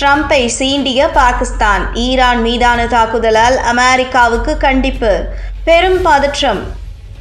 ட்ரம்பை சீண்டிய Pakistan Iran மீதான தாக்குதலால் அமெரிக்காவுக்கு கண்டிப்பு. பெரும் பதற்றம்.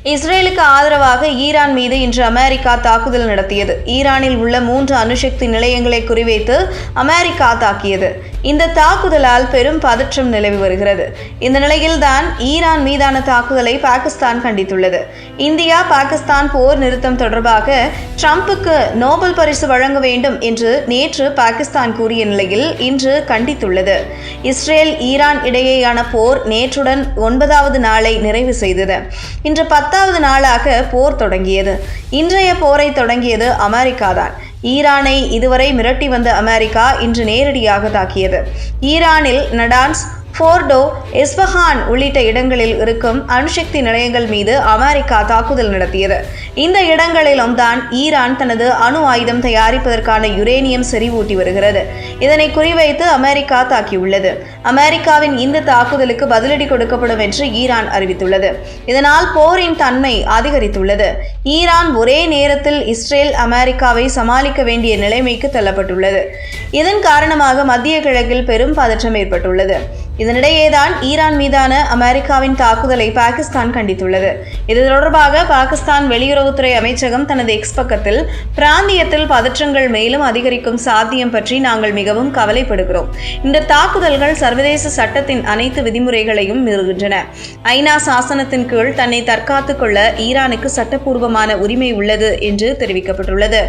இஸ்ரேலுக்கு ஆதரவாக ஈரான் மீது இன்று அமெரிக்கா தாக்குதல் நடத்தியது. ஈரானில் உள்ள மூன்று அணுசக்தி நிலையங்களை குறிவைத்து அமெரிக்கா தாக்கியது. இந்த தாக்குதலால் பெரும் பதற்றம் நிலவி வருகிறது. இந்த நிலையில்தான் ஈரான் மீதான தாக்குதலை பாகிஸ்தான் கண்டித்துள்ளது. இந்தியா பாகிஸ்தான் போர் நிறுத்தம் தொடர்பாக ட்ரம்ப்புக்கு நோபல் பரிசு வழங்க வேண்டும் என்று நேற்று பாகிஸ்தான் கூறிய நிலையில் இன்று கண்டித்துள்ளது. இஸ்ரேல் ஈரான் இடையேயான போர் நேற்றுடன் ஒன்பதாவது நாளை நிறைவு செய்தது. இன்று பத்தாவது நாளாக போர் தொடங்கியது. இன்றைய போரை தொடங்கியது அமெரிக்கா தான் ஈரானை இதுவரை மிரட்டி வந்த அமெரிக்கா இன்று நேரடியாக தாக்கியது. ஈரானில் நடான்ஸ் ஃபோர்டோ எஸ்பஹான் உள்ளிட்ட இடங்களில் இருக்கும் அணுசக்தி நிலையங்கள் மீது அமெரிக்கா தாக்குதல் நடத்தியது. இந்த இடங்களிலும் தான் ஈரான் தனது அணு ஆயுதம் தயாரிப்பதற்கான யுரேனியம் செறிவூட்டி வருகிறது. இதனை குறிவைத்து அமெரிக்கா தாக்கியுள்ளது. அமெரிக்காவின் இந்த தாக்குதலுக்கு பதிலடி கொடுக்கப்படும் என்று ஈரான் அறிவித்துள்ளது. இதனால் போரின் தன்மை அதிகரித்துள்ளது. ஈரான் ஒரே நேரத்தில் இஸ்ரேல் அமெரிக்காவை சமாளிக்க வேண்டிய நிலைமைக்கு தள்ளப்பட்டுள்ளது. இதன் காரணமாக மத்திய கிழக்கில் பெரும் பதற்றம் ஏற்பட்டுள்ளது. இதனிடையேதான் ஈரான் மீதான அமெரிக்காவின் தாக்குதலை பாகிஸ்தான் கண்டித்துள்ளது. இது தொடர்பாக பாகிஸ்தான் வெளியுறவுத்துறை அமைச்சகம் தனது எக்ஸ் பக்கத்தில் பிராந்தியத்தில் பதற்றங்கள் மேலும் அதிகரிக்கும் சாத்தியம் பற்றி நாங்கள் மிகவும் கவலைப்படுகிறோம். இந்த தாக்குதல்கள் சர்வதேச சட்டத்தின் அனைத்து விதிமுறைகளையும் மீறுகின்றன. ஐநா சாசனத்தின் கீழ் தன்னை தற்காத்துக் கொள்ள ஈரானுக்கு சட்டப்பூர்வமான உரிமை உள்ளது என்று தெரிவிக்கப்பட்டுள்ளது.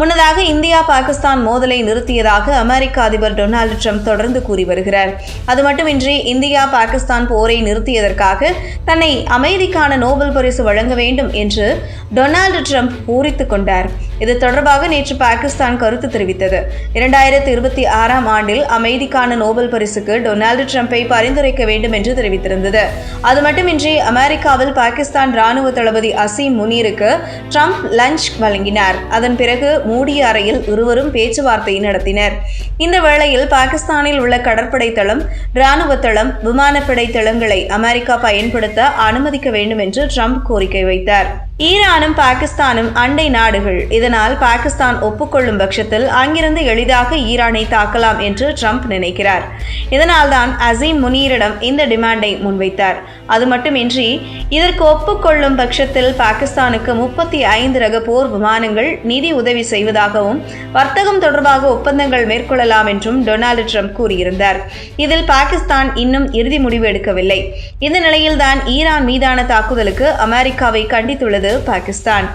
முன்னதாக இந்தியா பாகிஸ்தான் மோதலை நிறுத்தியதாக அமெரிக்க அதிபர் டொனால்டு ட்ரம்ப் தொடர்ந்து கூறி வருகிறார். அது மட்டுமின்றி இந்தியா பாகிஸ்தான் போரை நிறுத்தியதற்காக தன்னை அமைதிக்கான நோபல் பரிசு வழங்க வேண்டும் என்று டொனால்டு ட்ரம்ப் பூரித்துக் கொண்டார். இது தொடர்பாக நேற்று பாகிஸ்தான் கருத்து தெரிவித்தது. இரண்டாயிரத்தி இருபத்தி ஆறாம் ஆண்டில் அமைதிக்கான நோபல் பரிசுக்கு டொனால்டு டிரம்பை பரிந்துரைக்க வேண்டும் என்று தெரிவித்திருந்தது. அது மட்டுமின்றி அமெரிக்காவில் பாகிஸ்தான் ராணுவ தளபதி அசீம் முனீருக்கு ட்ரம்ப் லஞ்ச் வழங்கினார். அதன் பிறகு மூடிய அறையில் இருவரும் பேச்சுவார்த்தை நடத்தினர். இந்த வேளையில் பாகிஸ்தானில் உள்ள கடற்படை தளம் ராணுவ தளம் விமானப்படை தளங்களை அமெரிக்கா பயன்படுத்த அனுமதிக்க வேண்டும் என்று ட்ரம்ப் கோரிக்கை வைத்தார். ஈரானும் பாகிஸ்தானும் அண்டை நாடுகள். இதனால் பாகிஸ்தான் ஒப்புக்கொள்ளும் பட்சத்தில் அங்கிருந்து எளிதாக ஈரானை தாக்கலாம் என்று ட்ரம்ப் நினைக்கிறார். இதனால்தான் அசீம் முனீரிடம் இந்த டிமாண்டை முன்வைத்தார். அது மட்டுமின்றி இதற்கு ஒப்புக்கொள்ளும் பட்சத்தில் பாகிஸ்தானுக்கு முப்பத்தி ஐந்து ரக போர் விமானங்கள் நிதி உதவி செய்வதாகவும் வர்த்தகம் தொடர்பாக ஒப்பந்தங்கள் மேற்கொள்ளலாம் என்றும் டொனால்டு ட்ரம்ப் கூறியிருந்தார். இதில் பாகிஸ்தான் இன்னும் இறுதி முடிவு எடுக்கவில்லை. இந்த நிலையில்தான் ஈரான் மீதான தாக்குதலுக்கு அமெரிக்காவை கண்டித்துள்ளது பாகிஸ்தான்